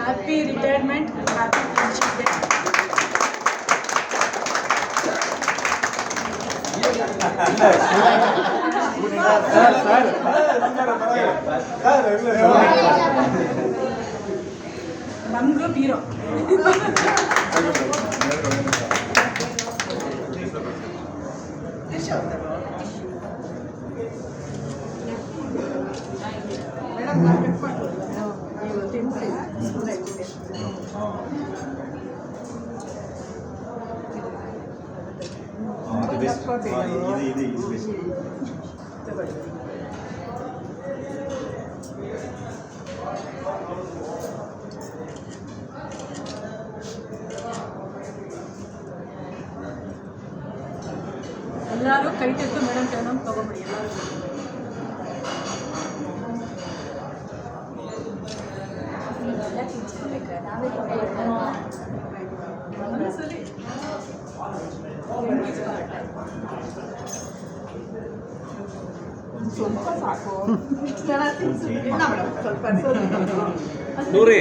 Happy retirement happy friendship day మన group hero ಇದು ಇದು best. ಎಲ್ಲರೂ ಕೈ ತೆಗೆದು ಮೇಡಮ್ ತಗೊಂಡು ತಗೊಂಬಿಡಿ ಎಲ್ಲರೂ ನೂರಿ,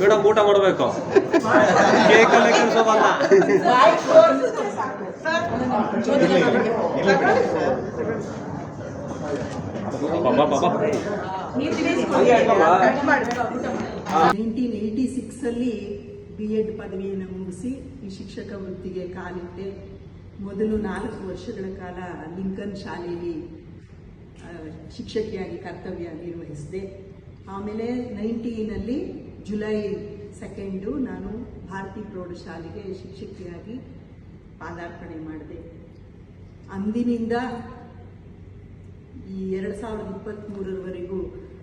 ಮೇಡಮ್ ಊಟ ಮಾಡಬೇಕು. ಕೇಕ್ ಎಲ್ಲ ಕೆಲಸವಲ್ಲ ನೈನ್ಟೀನ್ ಏಯ್ಟಿ ಸಿಕ್ಸಲ್ಲಿ ಬಿ ಎಡ್ ಪದವಿಯನ್ನು ಮುಗಿಸಿ ಈ ಶಿಕ್ಷಕ ವೃತ್ತಿಗೆ ಕಾಲಿಟ್ಟೆ. ಮೊದಲು ನಾಲ್ಕು ವರ್ಷಗಳ ಕಾಲ ಲಿಂಕನ್ ಶಾಲೆಯಲ್ಲಿ ಶಿಕ್ಷಕಿಯಾಗಿ ಕರ್ತವ್ಯ ನಿರ್ವಹಿಸಿದೆ ಆಮೇಲೆ ನೈನ್ಟೀನಲ್ಲಿ ಜುಲೈ ಸೆಕೆಂಡು ನಾನು ಭಾರತಿ ಪ್ರೌಢಶಾಲೆಗೆ ಶಿಕ್ಷಕಿಯಾಗಿ ಪಾದಾರ್ಪಣೆ ಮಾಡಿದೆ. ಅಂದಿನಿಂದ ಈ ಎರಡು ಸಾವಿರದ ಇಪ್ಪತ್ತ್ಮೂರರವರೆಗೂ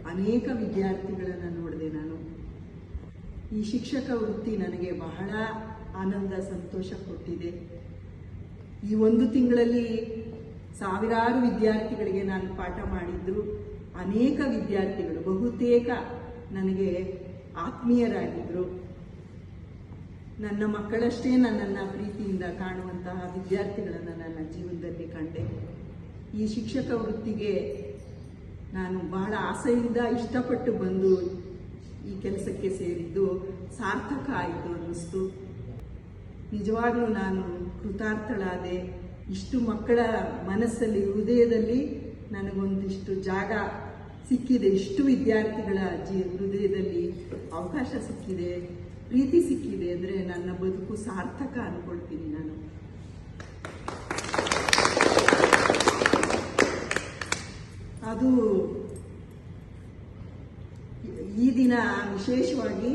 ಅನೇಕ ವಿದ್ಯಾರ್ಥಿಗಳನ್ನು ನೋಡಿದೆ ನಾನು. ಈ ಶಿಕ್ಷಕ ವೃತ್ತಿ ನನಗೆ ಬಹಳ ಆನಂದ, ಸಂತೋಷ ಕೊಟ್ಟಿದೆ. ಈ ಒಂದು ತಿಂಗಳಲ್ಲಿ ಸಾವಿರಾರು ವಿದ್ಯಾರ್ಥಿಗಳಿಗೆ ನಾನು ಪಾಠ ಮಾಡಿದ್ರು. ಅನೇಕ ವಿದ್ಯಾರ್ಥಿಗಳು, ಬಹುತೇಕ ನನಗೆ ಆತ್ಮೀಯರಾಗಿದ್ದರು ನನ್ನ ಮಕ್ಕಳಷ್ಟೇ ನನ್ನನ್ನು ಪ್ರೀತಿಯಿಂದ ಕಾಣುವಂತಹ ವಿದ್ಯಾರ್ಥಿಗಳನ್ನು ನನ್ನ ಜೀವನದಲ್ಲಿ ಕಂಡೆ. ಈ ಶಿಕ್ಷಕ ವೃತ್ತಿಗೆ ನಾನು ಬಹಳ ಆಸೆಯಿಂದ ಇಷ್ಟಪಟ್ಟು ಬಂದು ಈ ಕೆಲಸಕ್ಕೆ ಸೇರಿದ್ದು ಸಾರ್ಥಕ ಆಯಿತು ಅನ್ನಿಸ್ತು. ನಿಜವಾಗಲೂ ನಾನು ಕೃತಾರ್ಥಳಾದೆ. ಇಷ್ಟು ಮಕ್ಕಳ ಮನಸ್ಸಲ್ಲಿ, ಹೃದಯದಲ್ಲಿ ನನಗೊಂದಿಷ್ಟು ಜಾಗ ಸಿಕ್ಕಿದೆ. ಇಷ್ಟು ವಿದ್ಯಾರ್ಥಿಗಳ ಜೀ, ಹೃದಯದಲ್ಲಿ ಅವಕಾಶ ಸಿಕ್ಕಿದೆ, ಪ್ರೀತಿ ಸಿಕ್ಕಿದೆ ಅಂದರೆ ನನ್ನ ಬದುಕು ಸಾರ್ಥಕ ಅಂದ್ಕೊಳ್ತೀನಿ ನಾನು. ಅದು ಈ ದಿನ ವಿಶೇಷವಾಗಿ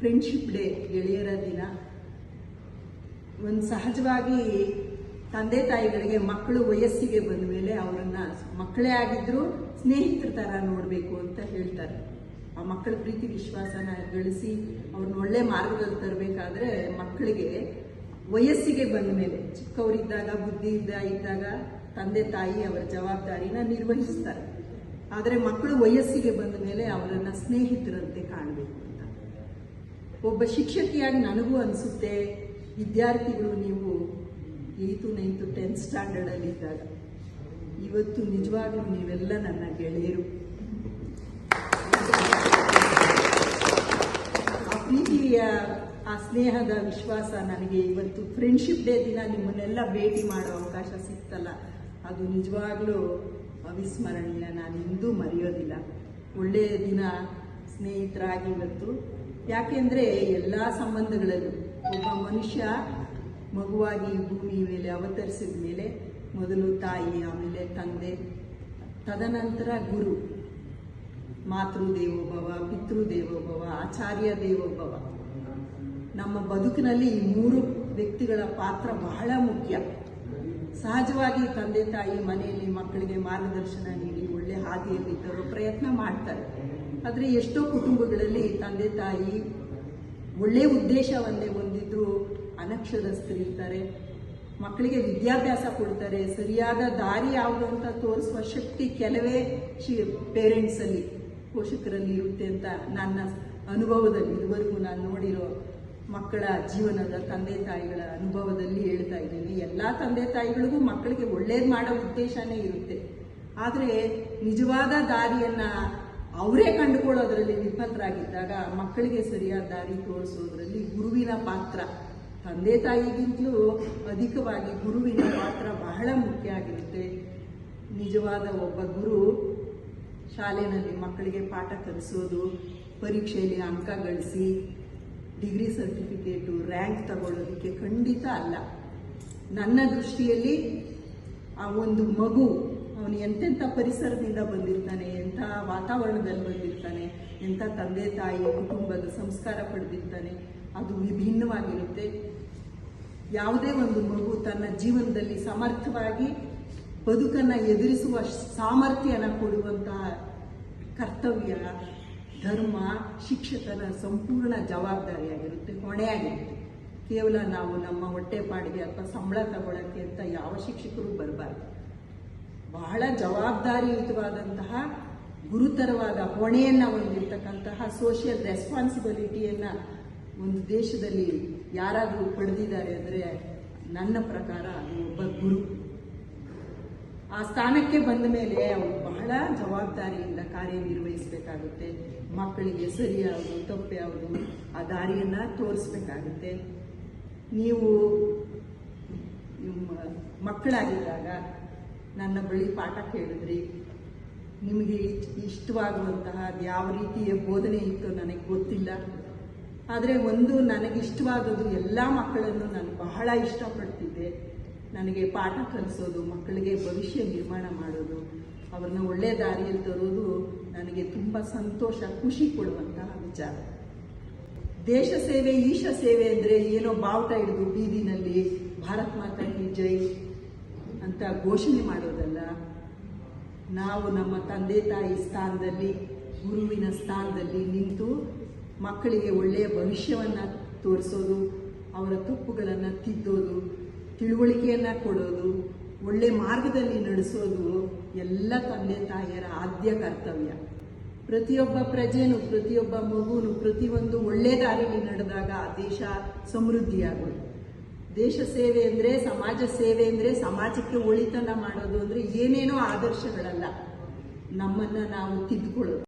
ಫ್ರೆಂಡ್ಶಿಪ್ ಡೇ ಗೆಳೆಯರ ದಿನ. ಒಂದು ಸಹಜವಾಗಿ ತಂದೆ ತಾಯಿಗಳಿಗೆ ಮಕ್ಕಳು ವಯಸ್ಸಿಗೆ ಬಂದ ಮೇಲೆ ಅವರನ್ನ ಮಕ್ಕಳೇ ಆಗಿದ್ರು ಸ್ನೇಹಿತರ ಥರ ನೋಡಬೇಕು ಅಂತ ಹೇಳ್ತಾರೆ. ಆ ಮಕ್ಕಳ ಪ್ರೀತಿ ವಿಶ್ವಾಸನ ಗಳಿಸಿ ಅವ್ರನ್ನ ಒಳ್ಳೆ ಮಾರ್ಗದಲ್ಲಿ ತರಬೇಕಾದ್ರೆ ಮಕ್ಕಳಿಗೆ ವಯಸ್ಸಿಗೆ ಬಂದ ಮೇಲೆ ಚಿಕ್ಕವರಿದ್ದಾಗ ಬುದ್ಧಿ ಇದ್ದ ಇದ್ದಾಗ ತಂದೆ ತಾಯಿ ಅವರ ಜವಾಬ್ದಾರಿನ ನಿರ್ವಹಿಸ್ತಾರೆ. ಆದರೆ ಮಕ್ಕಳು ವಯಸ್ಸಿಗೆ ಬಂದ ಮೇಲೆ ಅವರನ್ನು ಸ್ನೇಹಿತರಂತೆ ಕಾಣಬೇಕು ಅಂತ. ಒಬ್ಬ ಶಿಕ್ಷಕಿಯಾಗಿ ನನಗೂ ಅನಿಸುತ್ತೆ ವಿದ್ಯಾರ್ಥಿಗಳು ನೀವು ಏಯ್ತು ನೈನ್ತು ಟೆಂತ್ ಸ್ಟ್ಯಾಂಡರ್ಡಲ್ಲಿ ಇದ್ದಾಗ, ಇವತ್ತು ನಿಜವಾಗ್ಲೂ ನೀವೆಲ್ಲ ನನ್ನ ಗೆಳೆಯರು. ಆ ಪ್ರೀತಿಯ, ಆ ಸ್ನೇಹದ ವಿಶ್ವಾಸ ನನಗೆ ಇವತ್ತು ಫ್ರೆಂಡ್ಶಿಪ್ ಡೇ ದಿನ ನಿಮ್ಮನ್ನೆಲ್ಲ ಭೇಟಿ ಮಾಡೋ ಅವಕಾಶ ಸಿಕ್ತಲ್ಲ. ಅದು ನಿಜವಾಗ್ಲೂ ಅವಿಸ್ಮರಣೀಯ. ನಾನು ಇಂದೂ ಮರೆಯೋದಿಲ್ಲ. ಒಳ್ಳೆಯ ದಿನ ಸ್ನೇಹಿತರಾಗಿ ಇವತ್ತು. ಯಾಕೆಂದರೆ ಎಲ್ಲ ಸಂಬಂಧಗಳಲ್ಲೂ ಒಬ್ಬ ಮನುಷ್ಯ ಮಗುವಾಗಿ ಭೂಮಿ ಮೇಲೆ ಅವತರಿಸಿದ ಮೇಲೆ ಮೊದಲು ತಾಯಿ, ಆಮೇಲೆ ತಂದೆ, ತದನಂತರ ಗುರು ಮಾತೃ ದೇವೋಭವ ಪಿತೃ ದೇವೋಭವ ಆಚಾರ್ಯ ದೇವೋಭವ. ನಮ್ಮ ಬದುಕಿನಲ್ಲಿ ಈ ಮೂರು ವ್ಯಕ್ತಿಗಳ ಪಾತ್ರ ಬಹಳ ಮುಖ್ಯ. ಸಹಜವಾಗಿ ತಂದೆ, ತಾಯಿ ಮನೆಯಲ್ಲಿ ಮಕ್ಕಳಿಗೆ ಮಾರ್ಗದರ್ಶನ ನೀಡಿ ಒಳ್ಳೆ ಹಾದಿಯಲ್ಲಿ ತರೋ ಪ್ರಯತ್ನ ಮಾಡ್ತಾರೆ. ಆದರೆ ಎಷ್ಟೋ ಕುಟುಂಬಗಳಲ್ಲಿ ತಂದೆ, ತಾಯಿ ಒಳ್ಳೆಯ ಉದ್ದೇಶವನ್ನೇ ಹೊಂದಿದ್ದು ಅನಕ್ಷರಸ್ಥರಿರ್ತಾರೆ ಮಕ್ಕಳಿಗೆ ವಿದ್ಯಾಭ್ಯಾಸ ಕೊಡ್ತಾರೆ. ಸರಿಯಾದ ದಾರಿ ಯಾವುದು ಅಂತ ತೋರಿಸುವ ಶಕ್ತಿ ಕೆಲವೇ ಶಿ ಪೇರೆಂಟ್ಸಲ್ಲಿ, ಪೋಷಕರಲ್ಲಿ ಇರುತ್ತೆ ಅಂತ ನನ್ನ ಅನುಭವದಲ್ಲಿ, ಇದುವರೆಗೂ ನಾನು ನೋಡಿರೋ ಮಕ್ಕಳ ಜೀವನದ ತಂದೆ ತಾಯಿಗಳ ಅನುಭವದಲ್ಲಿ ಹೇಳ್ತಾ ಇದ್ದೀನಿ. ಎಲ್ಲ ತಂದೆ ತಾಯಿಗಳಿಗೂ ಮಕ್ಕಳಿಗೆ ಒಳ್ಳೇದು ಮಾಡೋ ಉದ್ದೇಶನೇ ಇರುತ್ತೆ. ಆದರೆ ನಿಜವಾದ ದಾರಿಯನ್ನು ಅವರೇ ಕಂಡುಕೊಳ್ಳೋದ್ರಲ್ಲಿ ವಿಫಲರಾಗಿದ್ದಾಗ ಮಕ್ಕಳಿಗೆ ಸರಿಯಾದ ದಾರಿ ತೋರಿಸೋದ್ರಲ್ಲಿ ಗುರುವಿನ ಪಾತ್ರ. ತಂದೆ ತಾಯಿಗಿಂತಲೂ ಅಧಿಕವಾಗಿ ಗುರುವಿನ ಪಾತ್ರ ಬಹಳ ಮುಖ್ಯ ಆಗಿರುತ್ತೆ. ನಿಜವಾದ ಒಬ್ಬ ಗುರು ಶಾಲೆಯಲ್ಲಿ ಮಕ್ಕಳಿಗೆ ಪಾಠ ಕಲಿಸೋದು, ಪರೀಕ್ಷೆಯಲ್ಲಿ ಅಂಕ ಗಳಿಸಿ, ಡಿಗ್ರಿ ಸರ್ಟಿಫಿಕೇಟು, ರ್ಯಾಂಕ್ ತಗೊಳ್ಳೋದಕ್ಕೆ ಖಂಡಿತ ಅಲ್ಲ. ನನ್ನ ದೃಷ್ಟಿಯಲ್ಲಿ ಆ ಒಂದು ಮಗು ಅವನು ಎಂತೆಂಥ ಪರಿಸರದಿಂದ ಬಂದಿರ್ತಾನೆ, ಎಂಥ ವಾತಾವರಣದಲ್ಲಿ ಬಂದಿರ್ತಾನೆ, ಎಂಥ ತಂದೆ ತಾಯಿ ಕುಟುಂಬದ ಸಂಸ್ಕಾರ ಪಡೆದಿರ್ತಾನೆ, ಅದು ವಿಭಿನ್ನವಾಗಿರುತ್ತೆ. ಯಾವುದೇ ಒಂದು ಮಗು ತನ್ನ ಜೀವನದಲ್ಲಿ ಸಮರ್ಥವಾಗಿ ಬದುಕನ್ನು ಎದುರಿಸುವ ಸಾಮರ್ಥ್ಯನ ಕೊಡುವಂತಹ ಕರ್ತವ್ಯ, ಧರ್ಮ, ಶಿಕ್ಷಕನ ಸಂಪೂರ್ಣ ಜವಾಬ್ದಾರಿಯಾಗಿರುತ್ತೆ, ಹೊಣೆಯಾಗಿರುತ್ತೆ. ಕೇವಲ ನಾವು ನಮ್ಮ ಹೊಟ್ಟೆಪಾಡಿಗೆ ಅಥವಾ ಸಂಬಳ ತಗೊಳ್ಳೋಕ್ಕೆ ಅಂತ ಯಾವ ಶಿಕ್ಷಕರು ಬರಬಾರ್ದು. ಬಹಳ ಜವಾಬ್ದಾರಿಯುತವಾದಂತಹ ಗುರುತರವಾದ ಹೊಣೆಯನ್ನು ಹೊಂದಿರತಕ್ಕಂತಹ ಸೋಷಿಯಲ್ ರೆಸ್ಪಾನ್ಸಿಬಿಲಿಟಿಯನ್ನು ಒಂದು ದೇಶದಲ್ಲಿ ಯಾರಾದರೂ ಪಡೆದಿದ್ದಾರೆ ಅಂದರೆ ನನ್ನ ಪ್ರಕಾರ ಅದು ಒಬ್ಬ ಗುರು. ಆ ಸ್ಥಾನಕ್ಕೆ ಬಂದ ಮೇಲೆ ಅವರು ಬಹಳ ಜವಾಬ್ದಾರಿಯಿಂದ ಕಾರ್ಯನಿರ್ವಹಿಸಬೇಕಾಗುತ್ತೆ. ಮಕ್ಕಳಿಗೆ ಸರಿ ಯಾವುದು ತಪ್ಪು ಯಾವುದು ಆ ದಾರಿಯನ್ನು ತೋರಿಸ್ಬೇಕಾಗುತ್ತೆ. ನೀವು ಮಕ್ಕಳಾಗಿದ್ದಾಗ ನನ್ನ ಬಳಿ ಪಾಠ ಕೇಳಿದ್ರಿ. ನಿಮಗೆ ಇಷ್ಟ- ಇಷ್ಟವಾಗುವಂತಹ ಯಾವ ರೀತಿಯ ಬೋಧನೆ ಇತ್ತು ನನಗೆ ಗೊತ್ತಿಲ್ಲ. ಆದರೆ ಒಂದು ನನಗಿಷ್ಟವಾಗೋದು ಎಲ್ಲ ಮಕ್ಕಳನ್ನು ನಾನು ಬಹಳ ಇಷ್ಟಪಡ್ತಿದ್ದೆ. ನನಗೆ ಪಾಠ ಕಲಿಸೋದು, ಮಕ್ಕಳಿಗೆ ಭವಿಷ್ಯ ನಿರ್ಮಾಣ ಮಾಡೋದು, ಅವ್ರನ್ನ ಒಳ್ಳೆಯ ದಾರಿಯಲ್ಲಿ ತರೋದು ನನಗೆ ತುಂಬ ಸಂತೋಷ, ಖುಷಿ ಕೊಡುವಂತಹ ವಿಚಾರ. ದೇಶ ಸೇವೆ, ಈಶ ಸೇವೆ ಅಂದರೆ ಏನೋ ಬಾವುಟ ಹಿಡಿದು ಬೀದಿನಲ್ಲಿ ಭಾರತ್ ಮಾತಾ ಕಿ ಜೈ. ಅಂತ ಘೋಷಣೆ ಮಾಡೋದಲ್ಲ, ನಾವು ನಮ್ಮ ತಂದೆ ತಾಯಿ ಸ್ಥಾನದಲ್ಲಿ, ಗುರುವಿನ ಸ್ಥಾನದಲ್ಲಿ ನಿಂತು ಮಕ್ಕಳಿಗೆ ಒಳ್ಳೆಯ ಭವಿಷ್ಯವನ್ನು ತೋರಿಸೋದು, ಅವರ ತಪ್ಪುಗಳನ್ನು ತಿದ್ದೋದು, ತಿಳುವಳಿಕೆಯನ್ನು ಕೊಡೋದು, ಒಳ್ಳೆ ಮಾರ್ಗದಲ್ಲಿ ನಡೆಸೋದು ಎಲ್ಲ ತಂದೆ ತಾಯಿಯರ ಆದ್ಯ ಕರ್ತವ್ಯ. ಪ್ರತಿಯೊಬ್ಬ ಪ್ರಜೆನು, ಪ್ರತಿಯೊಬ್ಬ ಮಗುನು ಪ್ರತಿಯೊಂದು ಒಳ್ಳೆ ದಾರಿಯಲ್ಲಿ ನಡೆದಾಗ ಆ ದೇಶ ಸಮೃದ್ಧಿಯಾಗೋದು. ದೇಶ ಸೇವೆ ಅಂದರೆ, ಸಮಾಜ ಸೇವೆ ಅಂದರೆ, ಸಮಾಜಕ್ಕೆ ಒಳಿತನ ಮಾಡೋದು ಅಂದರೆ ಏನೇನೋ ಆದರ್ಶಗಳಲ್ಲ. ನಮ್ಮನ್ನು ನಾವು ತಿದ್ದುಕೊಳ್ಳೋದು.